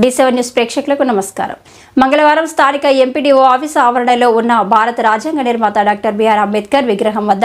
D seven news ప్రేక్షకులకు నమస్కారం. మంగళవారం స్థానిక ఎంపీడీఓ ఆఫీసు ఆవరణలో ఉన్న భారత రాజ్యాంగ నిర్మాత డాక్టర్ బిఆర్ అంబేద్కర్ విగ్రహం వద్ద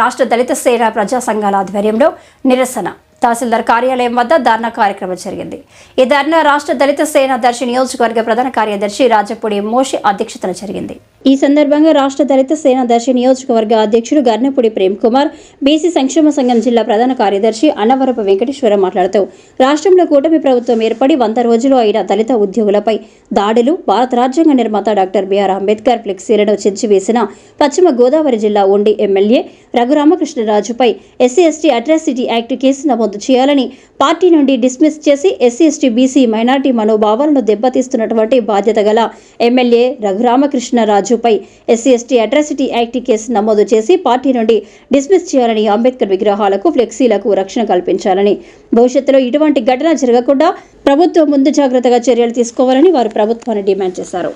రాష్ట్ర దళిత సేన ప్రజా సంఘాల ఆధ్వర్యంలో నిరసన. తహసీల్దార్ కార్యాలయం వద్ద ధర్నా కార్యక్రమం జరిగింది. ఈ ధర్నా రాష్ట్ర దళిత సేన దర్శి నియోజకవర్గ ప్రధాన కార్యదర్శి రాజపూడి మోషి అధ్యక్షతన జరిగింది. ఈ సందర్భంగా రాష్ట్ర దళిత సేన దర్శి నియోజకవర్గ అధ్యక్షుడు గర్నపూడి ప్రేమ్ కుమార్ బీసీ సంక్షేమ సంఘం జిల్లా ప్రధాన కార్యదర్శి అన్నవరపు వెంకటేశ్వర మాట్లాడుతూ రాష్ట్రంలో కూటమి ప్రభుత్వం ఏర్పడి వంద రోజులు అయిన దళిత ఉద్యోగులపై దాడులు భారత రాజ్యాంగ నిర్మాత డాక్టర్ బిఆర్ అంబేద్కర్ ఫ్లెక్సీలను చించివేసిన పశ్చిమ గోదావరి జిల్లా ఉండి MLA రఘురామకృష్ణరాజుపై SC ST atrocity act case నమోదు నమోదు చేయాలని పార్టీ నుండి డిస్మిస్ చేసి ఎస్సీ ఎస్టీ బీసీ మైనార్టీ మనోభావాలను దెబ్బతీస్తున్నటువంటి బాధ్యత గల MLA రఘురామకృష్ణరాజుపై SC ST atrocity act case నమోదు చేసి పార్టీ నుండి డిస్మిస్ చేయాలని అంబేద్కర్ విగ్రహాలకు ఫ్లెక్సీలకు రక్షణ కల్పించాలని. భవిష్యత్తులో ఇటువంటి ఘటన జరగకుండా ప్రభుత్వం ముందు జాగ్రత్తగా చర్యలు తీసుకోవాలని వారు ప్రభుత్వాన్ని డిమాండ్ చేశారు.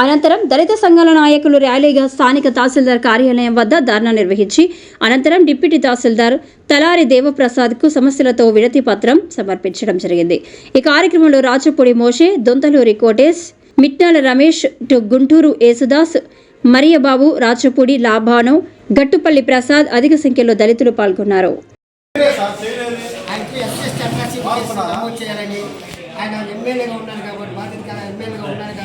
అనంతరం దళిత సంఘాల నాయకులు ర్యాలీగా స్థానిక తహసీల్దార్ కార్యాలయం వద్ద ధర్నా నిర్వహించి అనంతరం డిప్యూటీ తహసీల్దార్ తలారి దేవప్రసాద్కు సమస్యలతో వినతి పత్రం సమర్పించడం జరిగింది. ఈ కార్యక్రమంలో రాచపూడి మోషే దొంతలూరి కోటేష్ మిట్నాల రమేష్ టు గుంటూరు యేసుదాస్ మరియబాబు రాచపూడి లాభాను గట్టుపల్లి ప్రసాద్ అధిక సంఖ్యలో దళితులు పాల్గొన్నారు. ఆయన ఎమ్మెల్యేగా ఉన్నారు కాబట్టి బాధ్యత ఎమ్మెల్యేగా ఉన్నారు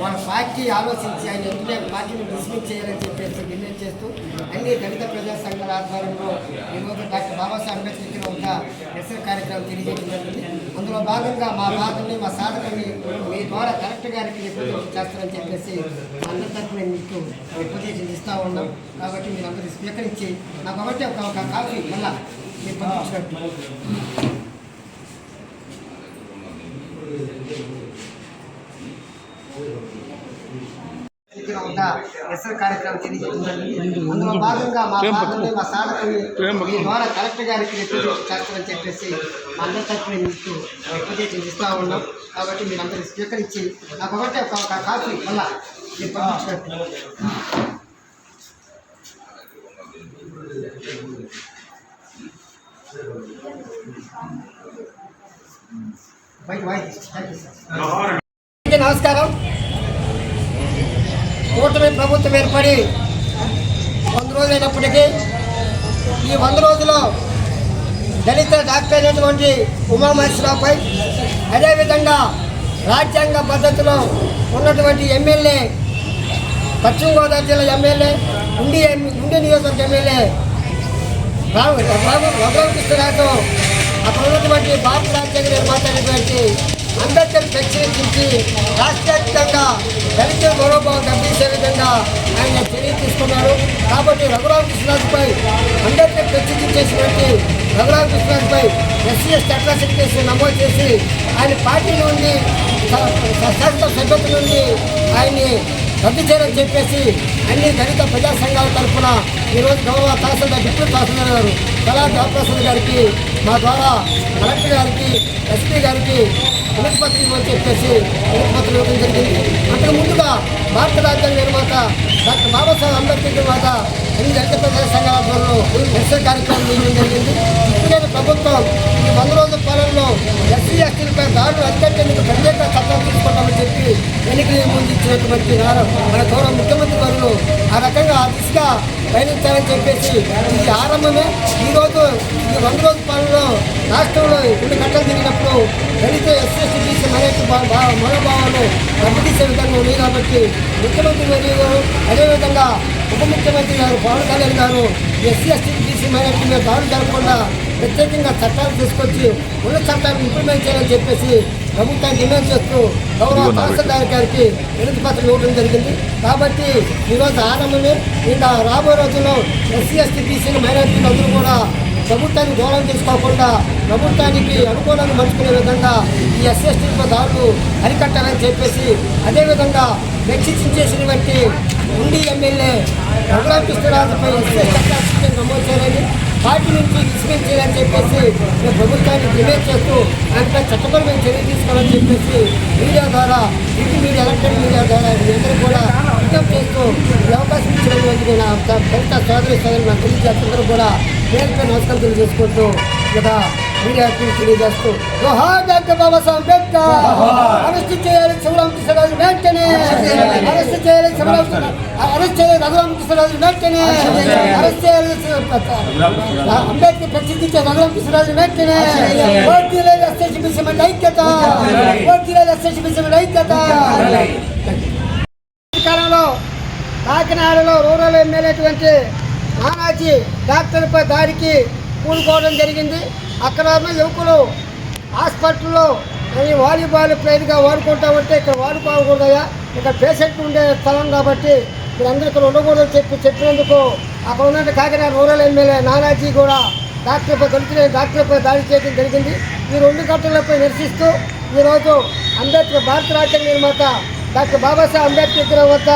వాళ్ళ పార్టీ ఆలోచించి ఆయన ఎందుకే పార్టీని డిస్మిస్ చేయాలని చెప్పేసి డిమాండ్ చేస్తూ అన్ని దళిత ప్రజా సంఘాల ఆధ్వర్యంలో ఈరోజు డాక్టర్ బాబాసాహెబ్ అంబేద్కర్ ఒక నిరసన కార్యక్రమం తెలియజేయడం జరిగింది. అందులో భాగంగా మా బాధల్ని మా సాధనని మీ ద్వారా కలెక్టర్ గారికి రిప్రజెంట్ చేస్తారని చెప్పేసి అందరి తరఫున మీకు రిప్రజెంటేషన్ ఇస్తూ ఉన్నాం. కాబట్టి మీరు అందరూ స్వీకరించి నాకు ఒకటి ఒక ఒక కాఫీ మళ్ళా మీరు పంపించినట్టు ఇక్కడ ఒక నిరసన కార్యక్రమం జరిగింది. అందులో భాగంగా మా బాధల్ని మా సాధకుని మీ ద్వారా కలెక్టర్ గారికి రిప్రజెంట్ చేస్తారని చెప్పేసి మా అందరి తరఫున మీకు రిప్రజెంటేషన్ ఇస్తూ ఉన్నాం కాబట్టి మీరు అందరూ స్వీకరించి నాకు ఒకటే ఒక కాఫీ మళ్ళా మీరు పంపించినట్టు థ్యాంక్ యూ సార్ ప్రభుత్వం ఏర్పడి వంద రోజులు అయినప్పటికీ ఈ వంద రోజుల్లో దళిత డాక్టర్ అయినటువంటి ఉమామహేశ్వరరావుపై అదేవిధంగా రాజ్యాంగ పద్ధతిలో ఉన్నటువంటి ఎమ్మెల్యే పశ్చిమ గోదావరి జిల్లా ఎమ్మెల్యే ఉండి ఉండి నియోజకవర్గ ఎమ్మెల్యే రావు రఘురామకృష్ణరాజు అక్కడ ఉన్నటువంటి భారత రాజ్యాంగ నిర్మాతైనటువంటి అంబేద్కర్ ప్రచురించి రాష్ట్రవ్యాప్తంగా దళిత గౌరవభావం కల్పించే విధంగా ఆయన చర్య తీసుకున్నారు. కాబట్టి రఘురామకృష్ణరాజుపై అంబేద్కర్ ప్రచురించి చేసినటువంటి రఘురామకృష్ణరాజుపై ఎస్సీ ఎస్టీ అట్రాసిటీ కేసు నమోదు చేసి ఆయన పార్టీ నుండి శాసన సభ్యత నుండి ఆయన్ని రద్దు చేయాలని చెప్పేసి అన్ని దళిత ప్రజా సంఘాల తరఫున ఈరోజు గౌరవ తహసీల్దార్ డిప్యూటీ తహసీల్దార్ గారు కళా దేవప్రసాద్ గారికి మా ద్వారా కలెక్టర్ గారికి ఎస్పీ గారికి వినతి పత్రం ఇవ్వని చెప్పేసి వినతి ఇవ్వడం జరిగింది అంతకు ముందుగా భారత రాజ్యాంగ నిర్మాత డాక్టర్ బాబాసాహెబ్ అంబేద్కర్ నిర్మాత ఎనిమిది దళిత ప్రజా సంఘాల ఆధ్వర్యంలో నిరసన కార్యక్రమం చేయడం జరిగింది. ఇప్పుడైన ప్రభుత్వం ఈ వంద రోజుల పాలనలో ఎస్సీ ఎస్టీలపై దాడులు అరికట్టేందుకు ప్రత్యేక చట్టం తీసుకుంటామని చెప్పి ఎన్నికల ముందు ఇచ్చినటువంటి మన గౌరవ ముఖ్యమంత్రి గారు ఆ రకంగా ఆ దిశగా పయనించాలని చెప్పేసి ఇది ఆరంభమే. ఈరోజు ఈ వంద రోజుల పాలనలో రాష్ట్రంలో రెండు గంటలు తిరిగినప్పుడు దళిత ఎస్సీ బీసీ మనోభావాలు దెబ్బతీసే విధంగా ఉన్నాయి కాబట్టి ముఖ్యమంత్రి మరియు అదేవిధంగా ఉప ముఖ్యమంత్రి గారు పవన్ కళ్యాణ్ గారు ఎస్సీ ఎస్టీ బీసీ మైనార్టీ మీద దాడులు జరగకుండా ప్రత్యేకంగా చట్టాలు తీసుకొచ్చి ఉన్న చట్టాలను ఇంప్లిమెంట్ చేయాలని చెప్పేసి ప్రభుత్వాన్ని డిమాండ్ చేస్తూ గౌరవ తహసీల్దార్ గారికి వినతి పత్రం ఇవ్వడం జరిగింది. కాబట్టి ఈరోజు ఆరంభమే. ఇంకా రాబోయే రోజుల్లో ఎస్సీ ఎస్టీ బీసీ మైనార్టీలు అందరూ కూడా ప్రభుత్వాన్ని దూరం తీసుకోకుండా ప్రభుత్వానికి అనుకూలంగా మలుచుకునే విధంగా ఈ ఎస్సీ ఎస్టీలపై దాడులు అరికట్టాలని చెప్పేసి అదేవిధంగా రక్షించేసినటువంటి ఉండి ఎమ్మెల్యే రఘురామకృష్ణరాజుపై ఎస్సీ నమోదు చేయాలని పార్టీ నుంచి డిస్మిస్ చేయాలని చెప్పేసి మేము ప్రభుత్వాన్ని డిమాండ్ చేస్తూ ఆయనపై చట్టపరమైన చర్య తీసుకోవాలని చెప్పేసి మీడియా ద్వారా ఇంటి మీడియా ఎలక్ట్రానిక్ మీడియా ద్వారా మీ అందరూ కూడా విజ్ఞప్తి చేస్తూ ఈ అవకాశం ఇచ్చినటువంటి నా దళిత సోదరి సోదరు నా తెలియజేస్తున్నారు కూడా పేరుపై నమస్కారం తెలియజేసుకుంటూ ఇక మీడియాకి తెలియజేస్తూ బాబాసాహెబ్ అంబేద్కర్ అరెస్ట్ చేయాలి శివరామ కృష్ణరాజు వెంటనే. అరెస్ట్ చేయాలి. శివరామ అరెస్ట్ చేయాలి రఘురామ కృష్ణరాజు వెంటనే. అరెస్ట్ చేయాలి. అంబేద్కర్ ప్రసిద్ధించే రఘురామ కృష్ణరాజు వెంటనే. ఓటీలో ఎస్ఎస్బిసి ఐక్యత. ఓటీలో ఎస్ఎస్బిసి ఐక్యత. కాకినాడలో రూరల్ ఎమ్మెల్యేటువంటి నానాజీ డాక్టర్పై దాడికి కూలుకోవడం జరిగింది. అక్కడ ఉన్న యువకులు హాస్పిటల్లో వాలీబాల్ ప్లేయర్గా వాడుకుంటా ఉంటే ఇక్కడ వాడుకోకూడదయా ఇక్కడ పేషెంట్ ఉండే స్థలం కాబట్టి మీరందరూ ఇక్కడ ఉండకూడదని చెప్పి చెప్పినందుకు అక్కడ ఉన్న కాకినాడ రూరల్ ఎమ్మెల్యే నానాజీ కూడా డాక్టర్పై కలిసి డాక్టర్పై దాడి చేయడం జరిగింది. ఈ రెండు ఘటనలపై నిరసిస్తూ ఈరోజు అంబేద్కర్ భారత రాజ్యాంగ నిర్మాత డాక్టర్ బాబాసాహెబ్ అంబేద్కర్ వద్ద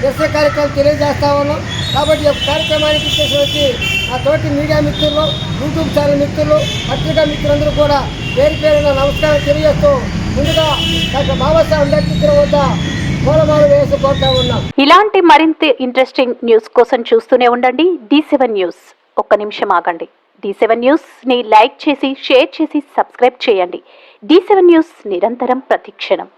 నిరసన కార్యక్రమం తెలియజేస్తా ఉన్నాం. కాబట్టి ఈ కార్యక్రమానికి ఇచ్చేసి వచ్చి ఆ తోటి మీడియా మిత్రులు యూట్యూబ్ ఛానల్ మిత్రులు పత్రికా మిత్రులందరూ కూడా పేరు పేరున నమస్కారం తెలియజేస్తూ ముందుగా డాక్టర్ బాబాసాహెబ్ అంబేద్కర్ వద్ద ఉన్నాం. ఇలాంటి మరింత ఇంట్రెస్టింగ్ న్యూస్ కోసం చూస్తూనే ఉండండి. డి సెవెన్ న్యూస్ ఒక్క నిమిషం ఆగండి. డి సెవెన్ న్యూస్ని లైక్ చేసి షేర్ చేసి సబ్స్క్రైబ్ చేయండి. డి సెవెన్ న్యూస్ నిరంతరం ప్రతిక్షణం.